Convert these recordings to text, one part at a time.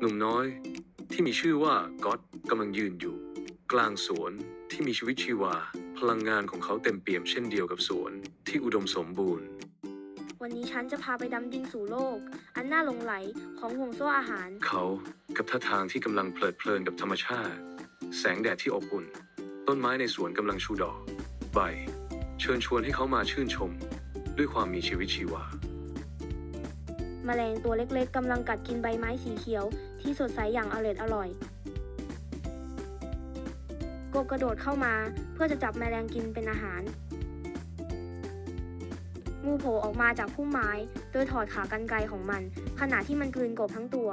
หนุ่มน้อยที่มีชื่อว่าก๊อตกำลังยืนอยู่ กลางสวนที่มีชีวิตชีวา พลังงานของเขาเต็มเปี่ยมเช่นเดียวกับสวนที่อุดมสมบูรณ์ วันนี้ฉันจะพาไปดำดิ่งสู่โลก อันน่าหลงไหลของห่วงโซ่อาหาร เขากับท่าทางที่กำลังเพลิดเพลินกับธรรมชาติ แสงแดดที่อบอุ่น ต้นไม้ในสวนกำลังชูดอก ใบ เชิญชวนให้เขามาชื่นชม ด้วยความมีชีวิตชีวา แมลงตัวเล็กๆกำลังกัดกินใบไม้สีเขียว ที่สดใสอย่างอร่อยอร่อย กบกระโดดเข้ามาเพื่อจะจับแมลงกินเป็นอาหาร งูโผล่ออกมาจากพุ่มไม้ โดยถอดขากรรไกรของมัน ขณะที่มันกลืนกบทั้งตัว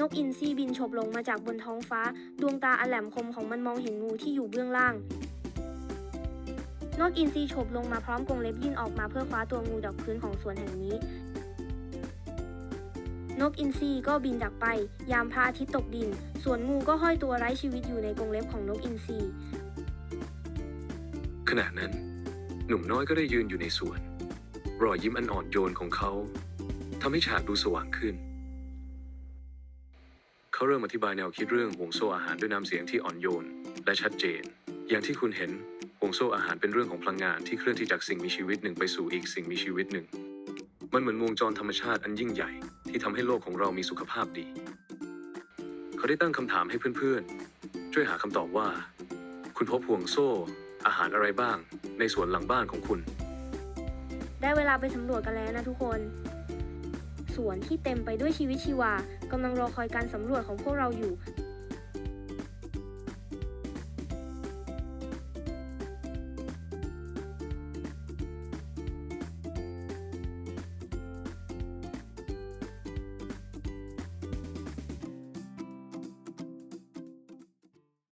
นกอินทรีบินฉบลงมาจากบนท้องฟ้า ดวงตาอันแหลมคมของมันมองเห็นงูที่อยู่เบื้องล่าง นกอินทรีฉบลงมาพร้อมกรงเล็บยื่นออกมาเพื่อคว้าตัวงูจากพื้นของสวนแห่งนี้ นกอินทรีก็บินจากไป ยามพระอาทิตย์ตกดิน ส่วนงูก็ห้อยตัวไร้ชีวิตอยู่ในกรงเล็บของนกอินทรีขณะนั้น หนุ่มน้อยก็ได้ยืนอยู่ในสวน รอยยิ้มอันอ่อนโยนของเขาทำให้ฉากดูสว่างขึ้น เขาเริ่มอธิบายแนวคิดเรื่องห่วงโซ่อาหารด้วยน้ำเสียงที่อ่อนโยนและชัดเจน อย่างที่คุณเห็น ห่วงโซ่อาหารเป็นเรื่องของพลังงานที่เคลื่อนที่จากสิ่งมีชีวิตหนึ่งไปสู่อีกสิ่งมีชีวิตหนึ่ง มันเหมือนวงจรธรรมชาติอันยิ่งใหญ่ที่ทำให้โลกของเรามีสุขภาพดี เขาได้ตั้งคำถามให้เพื่อนๆ ช่วยหาคำตอบว่า คุณพบห่วงโซ่ อาหารอะไรบ้าง ในสวนหลังบ้านของคุณ ได้เวลาไปสำรวจกันแล้วนะทุกคน สวนที่เต็มไปด้วยชีวิตชีวากำลังรอคอยการสำรวจของพวกเราอยู่